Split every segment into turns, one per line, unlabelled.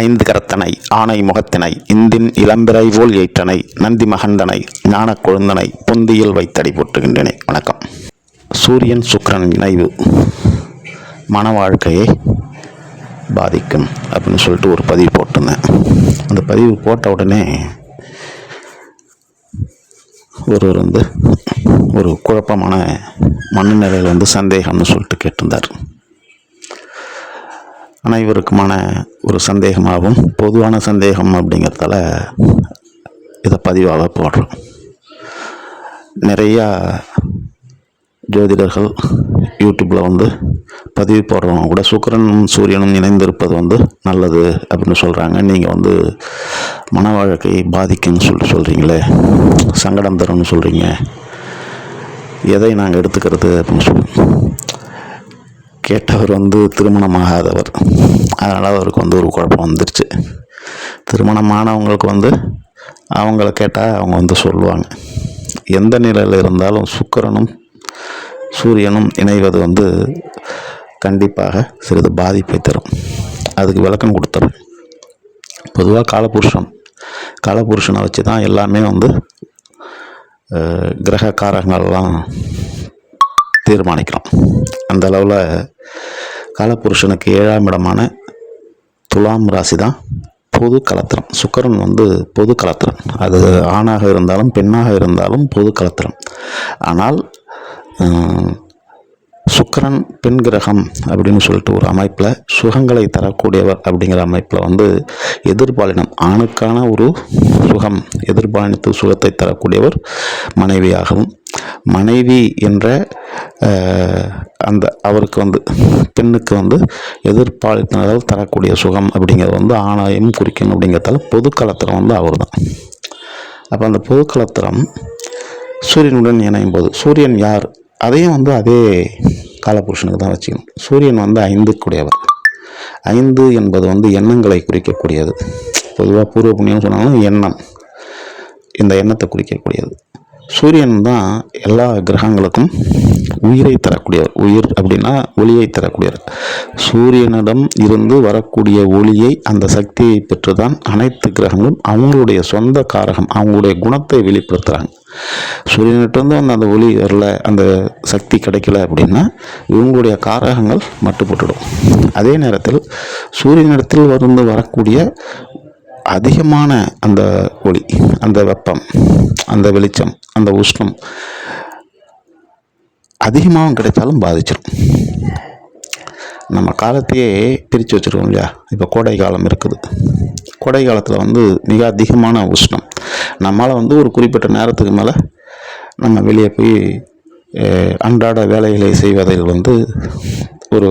ஐந்து கரத்தனை ஆனை முகத்தினை இந்தின் இளம்பிறை போல் ஏற்றனை நந்தி மகந்தனை ஞான கொழுந்தனை பொந்தியில் வைத்தடி போட்டுகின்றனை வணக்கம். சூரியன் சுக்கிரன் இணைவு மன வாழ்க்கையை பாதிக்கும் அப்படின்னு சொல்லிட்டு ஒரு பதிவு போட்டிருந்தேன். அந்த பதிவு போட்ட உடனே ஒருவர் வந்து ஒரு குழப்பமான மனநிலையில் வந்து சந்தேகம்னு சொல்லிட்டு கேட்டிருந்தார். அனைவருக்குமான ஒரு சந்தேகமாகவும் பொதுவான சந்தேகம் அப்படிங்கிறதால இதை பதிவாக போடுறோம். நிறையா ஜோதிடர்கள் யூடியூப்பில் வந்து பதிவு போடுறவங்க கூட சுக்கிரனும் சூரியனும் இணைந்திருப்பது வந்து நல்லது அப்படின்னு சொல்கிறாங்க நீங்கள் வந்து மன வாழ்க்கை பாதிக்கும்னு சொல்லிட்டு சொல்கிறீங்களே சங்கடம் தரும்னு சொல்கிறீங்க எதை நாங்கள் எடுத்துக்கிறது அப்படின்னு சொல்லி. கேட்டவர் வந்து திருமணமாகாதவர். அதனால் அவருக்கு வந்து ஒரு குழப்பம் வந்துருச்சு. திருமணமானவங்களுக்கு வந்து அவங்கள கேட்டால் அவங்க வந்து சொல்லுவாங்க. எந்த நிலையில் இருந்தாலும் சுக்கிரனும் சூரியனும் இணைவது வந்து கண்டிப்பாக சிறிது பாதிப்பை தரும். அதுக்கு விளக்கம் கொடுத்துறேன் பொதுவாக காலபுருஷன். காலபுருஷனை வச்சு தான் எல்லாமே வந்து அஹ், கிரக தீர்மானிக்கிறோம். அந்த அளவில் காலபுருஷனுக்கு ஏழாம் இடமான துலாம் ராசி தான் பொது கலத்திரம். சுக்கரன் வந்து பொது கலத்திரம். அது ஆணாக இருந்தாலும் பெண்ணாக இருந்தாலும் பொது கலத்திரம். ஆனால் சுக்கிரன் பெண் கிரகம் அப்படின்னு சொல்லிட்டு ஒரு அமைப்பில் சுகங்களை தரக்கூடியவர் அப்படிங்கிற அமைப்பில் வந்து எதிர்பாலினம் ஆணுக்கான ஒரு சுகம் எதிர்பாலினத்து சுகத்தை தரக்கூடியவர் மனைவியாகவும் மனைவி என்ற அந்த அவருக்கு வந்து பெண்ணுக்கு வந்து எதிர்பாலினத்தால் தரக்கூடிய சுகம் அப்படிங்கிறது வந்து ஆணையும் குறிக்கும் அப்படிங்கிறதால பொது கலத்திரம் வந்து அவர் தான் அப்போ அந்த பொது கலத்திரம் சூரியனுடன் இணையும் போது சூரியன் யார்? அதையும் வந்து அதே காலபுருஷனுக்கு தான் வச்சுக்கணும். சூரியன் வந்து ஐந்துக்குடையவர். ஐந்து என்பது வந்து எண்ணங்களை குறிக்கக்கூடியது. பொதுவாக பூர்வ புண்ணியம் சொன்னாலும் எண்ணம். இந்த எண்ணத்தை குறிக்கக்கூடியது. சூரியன் தான் எல்லா கிரகங்களுக்கும் உயிரை தரக்கூடியவர். உயிர் அப்படின்னா ஒளியை தரக்கூடியவர். சூரியனிடம் இருந்து வரக்கூடிய ஒளியை அந்த சக்தியை பெற்று தான் அனைத்து கிரகங்களும் அவங்களுடைய சொந்த காரகம் அவங்களுடைய குணத்தை வெளிப்படுத்துகிறாங்க சூரியனிட்டிருந்து வந்து அந்த ஒளி வரல அந்த சக்தி கிடைக்கல அப்படின்னா இவங்களுடைய காரகங்கள் மட்டுப்பட்டுடும் அதே நேரத்தில் சூரியனிடத்தில் வந்து வரக்கூடிய அதிகமான அந்த ஒளி அந்த வெப்பம் அந்த வெளிச்சம் அந்த உஷ்ணம் அதிகமாகவும் கிடைச்சாலும் பாதிச்சிடும் நம்ம காலத்தையே பிரித்து வச்சுருக்கோம் இல்லையா? இப்போ கோடை காலம் இருக்குது. கோடை காலத்தில் வந்து மிக அதிகமான உஷ்ணம். நம்மளால் வந்து ஒரு குறிப்பிட்ட நேரத்துக்கு மேலே நம்ம வெளியே போய் அன்றாட வேலைகளை செய்வதில் வந்து ஒரு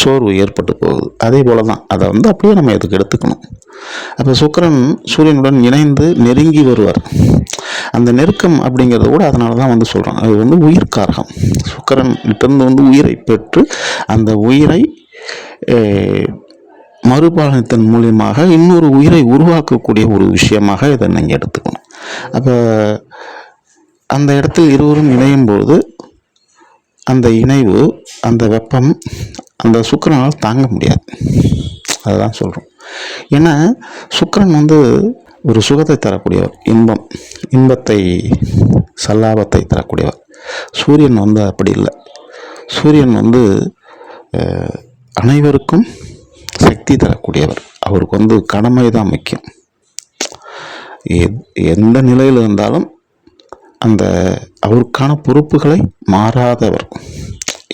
சோர்வு ஏற்பட்டு போகுது. அதே போல தான் அதை வந்து அப்படியே நம்ம இதுக்கு எடுத்துக்கணும்? அப்போ சுக்கரன் சூரியனுடன் இணைந்து நெருங்கி வருவார். அந்த நெருக்கம் அப்படிங்கிறத கூட அதனால தான் வந்து சொல்கிறோம் அது வந்து உயிர்காரகம் சுக்கரன் கிட்டேருந்து வந்து உயிரை பெற்று அந்த உயிரை மறுபாலனத்தின் மூலியமாக இன்னொரு உயிரை உருவாக்கக்கூடிய ஒரு விஷயமாக இதை நீங்கள் எடுத்துக்கணும். அப்போ அந்த இடத்தில் இருவரும் இணையும் போது அந்த இணைவு அந்த வெப்பம் அந்த சுக்கரனால் தாங்க முடியாது. அதுதான் சொல்கிறோம் ஏன்னா சுக்கரன் வந்து ஒரு சுகத்தை தரக்கூடியவர் இன்பம் இன்பத்தை சல்லாபத்தை தரக்கூடியவர். சூரியன் வந்து அப்படி இல்லை. சூரியன் வந்து அனைவருக்கும் சக்தி தரக்கூடியவர். அவருக்கு வந்து கடமை தான் முக்கியம். எந்த நிலையில் இருந்தாலும் அந்த அவருக்கான பொறுப்புகளை மாறாதவர்.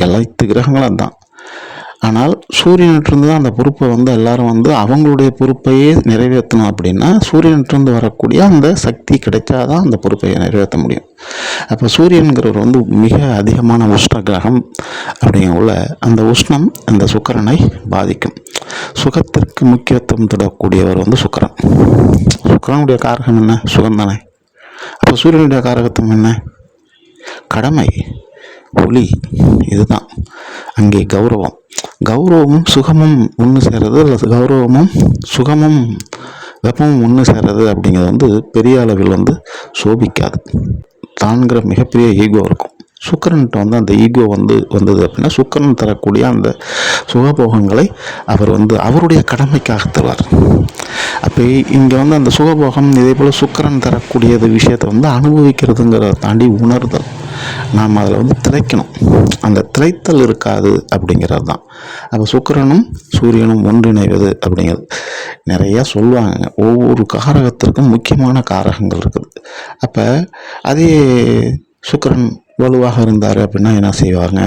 எல்லாத்து கிரகங்களும் தான் ஆனால் சூரியனிட்டிருந்து தான் அந்த பொறுப்பை வந்து எல்லாரும் வந்து அவங்களுடைய பொறுப்பையே நிறைவேற்றணும் அப்படின்னா சூரியனிட்டிருந்து வரக்கூடிய அந்த சக்தி கிடைச்சாதான் அந்த பொறுப்பை நிறைவேற்ற முடியும். அப்போ சூரியன்கிறவர் வந்து மிக அதிகமான உஷ்ண கிரகம் அப்படிங்குள்ள அந்த உஷ்ணம் அந்த சுக்கரனை பாதிக்கும். சுகத்திற்கு முக்கியத்துவம் தரக்கூடியவர் வந்து சுக்கரன். சுக்கரனுடைய காரகம் என்ன? சுகம் தானே அப்போ சூரியனுடைய காரகத்துவம் என்ன? கடமை. ஒளி இதுதான். அங்கே கௌரவம். கௌரவமும் சுகமும் ஒன்று சேர்றது இல்லை கௌரவமும் சுகமும் வெப்பமும் ஒன்று சேர்றது அப்படிங்கிறது வந்து பெரிய அளவில் வந்து சோபிக்காது. தான்கிற மிகப்பெரிய ஈகோ இருக்கும். சுக்கரன்கிட்ட வந்து அந்த ஈகோ வந்து வந்தது அப்படின்னா சுக்கரன் தரக்கூடிய அந்த சுகபோகங்களை அவர் வந்து அவருடைய கடமைக்காக தருவார். அப்போ இங்கே வந்து அந்த சுகபோகம் இதே போல் சுக்கரன் தரக்கூடியது விஷயத்தை வந்து அனுபவிக்கிறதுங்கிறத தாண்டி உணர்தல். நாம் அதில் வந்து திளைக்கணும். அந்த திளைத்தல் இருக்காது அப்படிங்கிறது தான். அப்போ சுக்கரனும் சூரியனும் ஒன்றிணைவது அப்படிங்கிறது. நிறையா சொல்லுவாங்க ஒவ்வொரு காரகத்திற்கும் முக்கியமான காரகங்கள் இருக்குது. அப்போ அதே சுக்கரன் வலுவாக இருந்தார் அப்படின்னா என்ன செய்வாங்க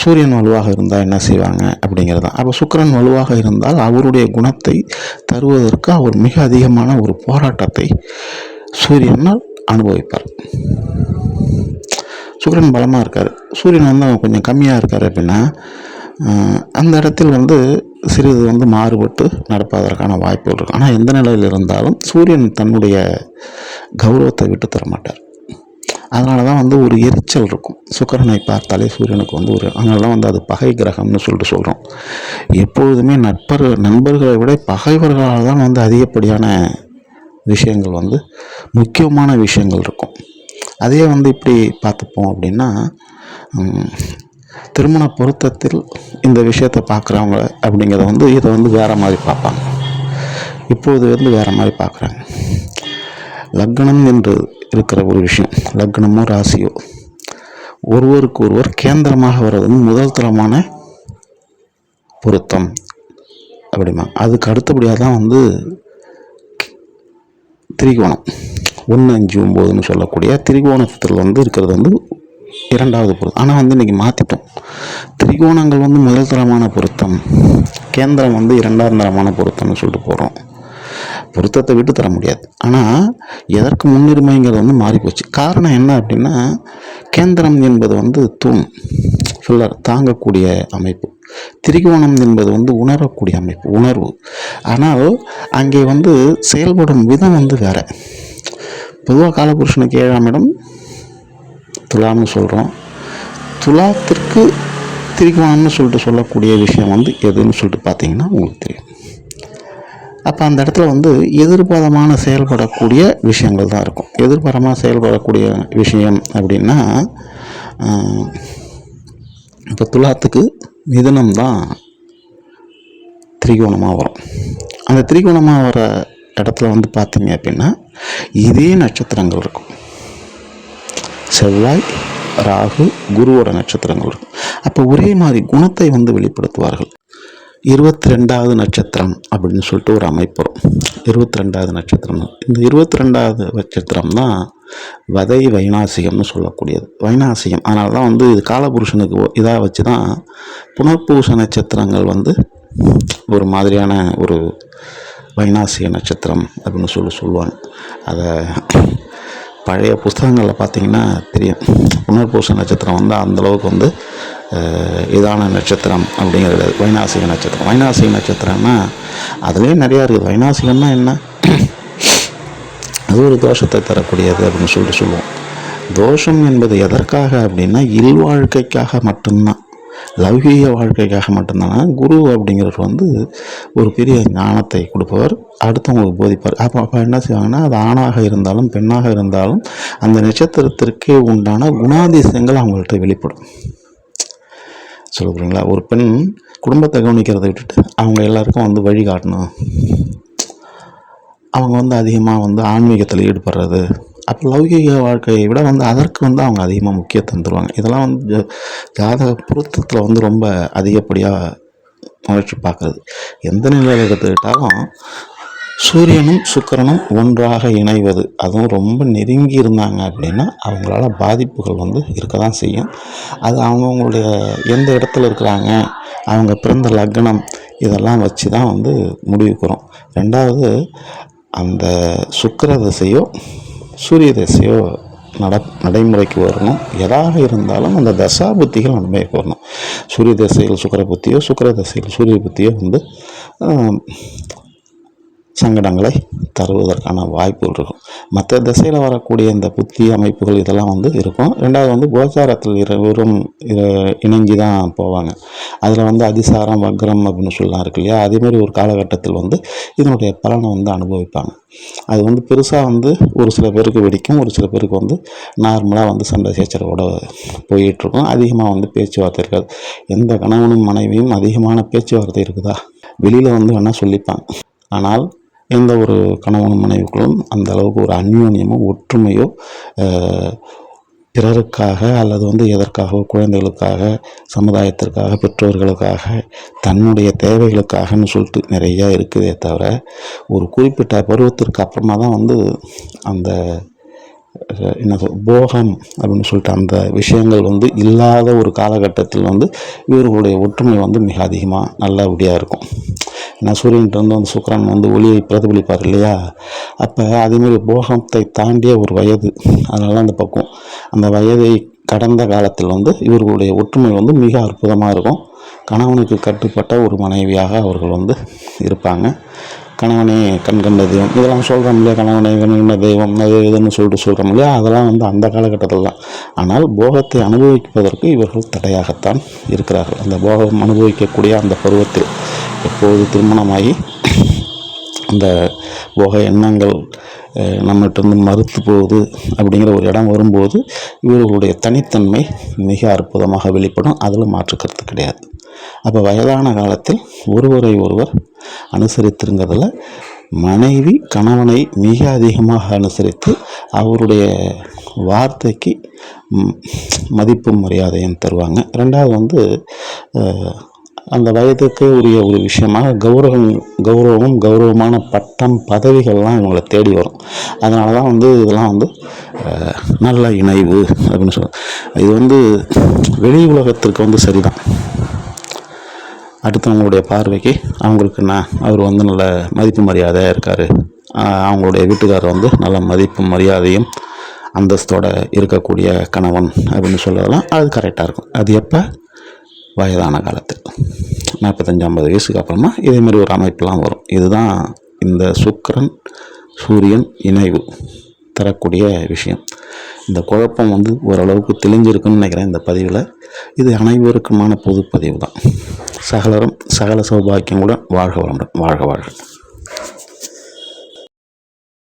சூரியன் வலுவாக இருந்தால் என்ன செய்வாங்க? அப்படிங்கிறது தான். அப்போ சுக்கரன் வலுவாக இருந்தால் அவருடைய குணத்தை தருவதற்கு அவர் மிக அதிகமான ஒரு போராட்டத்தை சூரியனால் அனுபவிப்பார். சூரியன் பலமாக இருக்கார். சூரியன் வந்து அவன் கொஞ்சம் கம்மியாக இருக்கார் அப்படின்னா அந்த இடத்தில் வந்து சிறிது வந்து மாறுபட்டு நடப்பதற்கான வாய்ப்புகள் இருக்கும் ஆனால் எந்த நிலையில் இருந்தாலும் சூரியன் தன்னுடைய கௌரவத்தை விட்டு தர மாட்டார். அதனால தான் வந்து ஒரு எரிச்சல் இருக்கும். சுக்கரனை பார்த்தாலே சூரியனுக்கு வந்து ஒரு அதனால தான் வந்து அது பகை கிரகம்னு சொல்லிட்டு சொல்கிறோம் எப்பொழுதுமே நட்பர் நண்பர்களை விட பகைவர்களால் தான் வந்து அதிகப்படியான விஷயங்கள் வந்து முக்கியமான விஷயங்கள் இருக்கும். அதே வந்து இப்படி பார்த்துப்போம் அப்படின்னா திருமண பொருத்தத்தில் இந்த விஷயத்தை பார்க்குறவங்க அப்படிங்கிறத வந்து இதை வந்து வேறு மாதிரி பார்ப்பாங்க. இப்போது வந்து வேறு மாதிரி பார்க்குறாங்க. லக்னம் என்று இருக்கிற ஒரு விஷயம் லக்னமோ ராசியோ ஒருவருக்கு ஒருவர் கேந்திரமாக வர்றது முதல் தரமான பொருத்தம் அப்படிமா அதுக்கு அடுத்தபடியாக தான் வந்து திரிகோணம். ஒன்று அஞ்சு ஒம்போதுன்னு சொல்லக்கூடிய திரிகோணத்தில் வந்து இருக்கிறது வந்து இரண்டாவது பொருத்தம். ஆனால் வந்து இன்றைக்கி மாற்றிட்டோம் திரிகோணங்கள் வந்து முதல் தரமான பொருத்தம். கேந்திரம் வந்து இரண்டாம் தரமான பொருத்தம்னு சொல்லிட்டு போகிறோம் பொருத்தத்தை விட்டு தர முடியாது. ஆனால் எதற்கு முன்னுரிமைங்கிறது வந்து மாறிப்போச்சு. காரணம் என்ன அப்படின்னா கேந்திரம் என்பது வந்து தூண். ஃபில்லர் தாங்கக்கூடிய அமைப்பு. திரிகோணம் என்பது வந்து உணரக்கூடிய அமைப்பு உணர்வு. ஆனால் அங்கே வந்து செயல்படும் விதம் வந்து வேறு. பொதுவாக காலபுருஷனுக்கு ஏழாம் இடம் துலாம்னு சொல்கிறோம் துலாத்திற்கு திரிகோணம்னு சொல்லிட்டு சொல்லக்கூடிய விஷயம் வந்து எதுன்னு சொல்லிட்டு பார்த்தீங்கன்னா உங்களுக்கு தெரியும். அப்போ அந்த இடத்துல வந்து எதிர்பாரமான செயல்படக்கூடிய விஷயங்கள் தான் இருக்கும். எதிர்பாரமாக செயல்படக்கூடிய விஷயம் அப்படின்னா இப்போ துலாத்துக்கு மிதனம் தான் திரிகோணமாக வரும். அந்த திரிகோணமாக வர இடத்துல வந்து பார்த்தீங்க அப்படின்னா இதே நட்சத்திரங்கள் இருக்கும். செவ்வாய் ராகு குருவோட நட்சத்திரங்கள் இருக்கும். அப்போ ஒரே மாதிரி குணத்தை வந்து வெளிப்படுத்துவார்கள். இருபத்தி ரெண்டாவது நட்சத்திரம் அப்படின்னு சொல்லிட்டு ஒரு அமைப்பு வரும். இருபத்தி ரெண்டாவது நட்சத்திரம். இந்த இருபத்தி ரெண்டாவது நட்சத்திரம் தான் வதை வைநாசிகம்னு சொல்லக்கூடியது. வைநாசிகம் அதனால தான் வந்து இது காலபுருஷனுக்கு இதாக வச்சு தான் புனர்பூச நட்சத்திரங்கள் வந்து ஒரு மாதிரியான ஒரு வைநாசிக நட்சத்திரம் அப்படின்னு சொல்லி சொல்லுவாங்க. அதை பழைய புஸ்தகங்களில் பார்த்திங்கன்னா தெரியும். புனர்பூச நட்சத்திரம் வந்து அந்தளவுக்கு வந்து இதான நட்சத்திரம் அப்படிங்கிறது வைநாசிக நட்சத்திரம். வைநாசிக நட்சத்திரம்னா அதுலேயும் நிறையா இருக்குது வைநாசிகம்னா என்ன? அது ஒரு தோஷத்தை தரக்கூடியது அப்படின்னு சொல்லிட்டு சொல்லுவோம். தோஷம் என்பது எதற்காக அப்படின்னா இல்வாழ்க்கைக்காக மட்டும்தான். லௌகீக வாழ்க்கைக்காக மட்டும்தான்? குரு அப்படிங்கிறது வந்து ஒரு பெரிய ஞானத்தை கொடுப்பவர் அடுத்தவங்களுக்கு போதிப்பார் அப்போ அப்போ என்ன செய்வாங்கன்னா அது ஆணாக இருந்தாலும் பெண்ணாக இருந்தாலும் அந்த நட்சத்திரத்திற்கே உண்டான குணாதிசயங்கள் அவங்கள்ட்ட வெளிப்படும். சொல்லுறீங்களா ஒரு பெண் குடும்பத்தை கவனிக்கிறதை விட்டுட்டு அவங்க எல்லாருக்கும் வந்து வழிகாட்டணும் அவங்க வந்து அதிகமாக வந்து ஆன்மீகத்தில் ஈடுபடுறது அப்போ லௌகிக வாழ்க்கையை விட வந்து அதற்கு வந்து அவங்க அதிகமாக முக்கியத்துவம் தருவாங்க. இதெல்லாம் வந்து ஜாதக பொருத்தத்தில் வந்து ரொம்ப அதிகப்படியாக முயற்சி பார்க்குறது எந்த நிலையில் எடுத்துக்கிட்டாலும் சூரியனும் சுக்கரனும் ஒன்றாக இணைவது. அதுவும் ரொம்ப நெருங்கி இருந்தாங்க அப்படின்னா அவங்களால பாதிப்புகள் வந்து இருக்க தான் செய்யும். அது அவங்கவுங்களுடைய எந்த இடத்துல இருக்கிறாங்க அவங்க பிறந்த லக்னம் இதெல்லாம் வச்சு தான் வந்து முடிவுக்குறோம் ரெண்டாவது அந்த சுக்கர திசையோ சூரிய தசையோ நட நடைமுறைக்கு வரணும். எதாக இருந்தாலும் அந்த தசா புத்திகள் நடைமுறைக்கு வரணும். சூரிய தசையில் சுக்கர புத்தியோ சுக்கர தசையில் சூரிய புத்தியோ வந்து சங்கடங்களை தருவதற்கான வாய்ப்புகள் இருக்கும். மற்ற திசையில் வரக்கூடிய இந்த புத்தி அமைப்புகள் இதெல்லாம் வந்து இருக்கும். ரெண்டாவது வந்து கோச்சாரத்தில் இருவரும் இ- தான் போவாங்க. அதில் வந்து அதிசாரம் வக்ரம் அப்படின்னு சொல்லலாம் இருக்கு இல்லையா? அதேமாதிரி ஒரு காலகட்டத்தில் வந்து இதனுடைய பலனை வந்து அனுபவிப்பாங்க. அது வந்து பெருசாக வந்து ஒரு சில பேருக்கு வெடிக்கும். ஒரு சில பேருக்கு வந்து நார்மலாக வந்து சண்டை சேச்சரோட போயிட்டுருக்கும். அதிகமாக வந்து பேச்சுவார்த்தை இருக்காது. எந்த கணவனும் மனைவியும் அதிகமான பேச்சுவார்த்தை இருக்குதா? வெளியில் வந்து வேணால் சொல்லிப்பாங்க. ஆனால் எந்த ஒரு கணவனும் மனைவிக்குள்ளும் அந்த அளவுக்கு ஒரு அந்யோன்யமோ ஒற்றுமையோ பிறருக்காக அல்லது வந்து எதற்காக குழந்தைகளுக்காக சமுதாயத்திற்காக பெற்றோர்களுக்காக தன்னுடைய தேவைகளுக்காகன்னு சொல்லிட்டு நிறையா இருக்குதே தவிர ஒரு குறிப்பிட்ட பருவத்திற்கு அப்புறமா தான் வந்து அந்த என்ன சொல் போகம் அப்படின்னு சொல்லிட்டு அந்த விஷயங்கள் வந்து இல்லாத ஒரு காலகட்டத்தில் வந்து இவர்களுடைய ஒற்றுமை வந்து மிக அதிகமாக நல்லபடியாக இருக்கும். ஏன்னா சூரியன்ட்டு வந்து அந்த சுக்கரன் வந்து ஒளியை பிரதிபலிப்பார் இல்லையா? அப்போ அதேமாரி போகத்தை தாண்டிய ஒரு வயது அதனால அந்த பக்கம் அந்த வயதை கடந்த காலத்தில் வந்து இவர்களுடைய ஒற்றுமை வந்து மிக அற்புதமாக இருக்கும். கணவனுக்கு கட்டுப்பட்ட ஒரு மனைவியாக அவர்கள் வந்து இருப்பாங்க. கணவனே கண்கண்ட தெய்வம். இதெல்லாம் சொல்கிறோம் இல்லையா கணவனே கண்கண்ட தெய்வம் அது இதுன்னு சொல்லிட்டு சொல்கிறோம் இல்லையா அதெல்லாம் வந்து அந்த காலகட்டத்தில் தான். ஆனால் போகத்தை அனுபவிப்பதற்கு இவர்கள் தடையாகத்தான் இருக்கிறார்கள். அந்த போகம் அனுபவிக்கக்கூடிய அந்த பருவத்தில் எப்போது திருமணமாகி அந்த போக எண்ணங்கள் நம்மகிட்ட நம்மகிட்டருந்து மறுத்து போகுது அப்படிங்கிற ஒரு இடம் வரும்போது இவர்களுடைய தனித்தன்மை மிக அற்புதமாக வெளிப்படும். அதில் மாற்று கருத்து கிடையாது. அப்போ வயதான காலத்தில் ஒருவரை ஒருவர் அனுசரித்திருங்கிறதுல மனைவி கணவனை மிக அதிகமாக அனுசரித்து அவருடைய வார்த்தைக்கு மதிப்பும் மரியாதையும் தருவாங்க. ரெண்டாவது வந்து அந்த வயதுக்கு உரிய ஒரு விஷயமாக கௌரவம் கௌரவமும் கௌரவமான பட்டம் பதவிகள்லாம் இவங்களை தேடி வரும். அதனால தான் வந்து இதெல்லாம் வந்து நல்ல இணைவு அப்படின்னு சொல்லுவாங்க இது வந்து வெளி உலகத்திற்கு வந்து சரிதான். அடுத்தவங்களுடைய பார்வைக்கு அவங்களுக்கு நான் அவர் வந்து நல்ல மதிப்பு மரியாதையாக இருக்கார். அவங்களுடைய வீட்டுக்காரர் வந்து நல்ல மதிப்பு மரியாதையும் அந்தஸ்தோடு இருக்கக்கூடிய கணவன் அப்படின்னு சொல்லலாம். அது கரெக்டாக இருக்கும். அது எப்போ? வயதான காலத்தில் நாற்பத்தஞ்சு ஐம்பது வயசுக்கு அப்புறமா இதேமாரி ஒரு அமைப்பெலாம் வரும். இதுதான் இந்த சுக்கரன் சூரியன் இணைவு தரக்கூடிய விஷயம். இந்த குழப்பம் வந்து ஓரளவுக்கு தெளிஞ்சிருக்குன்னு நினைக்கிறேன் இந்த பதிவில். இது அனைவருக்குமான பொது பதிவு தான். சகலரும் சகல சௌபாக்கியங்களுடன் வாழ்க வளமுடன். வாழ்க வாழ்க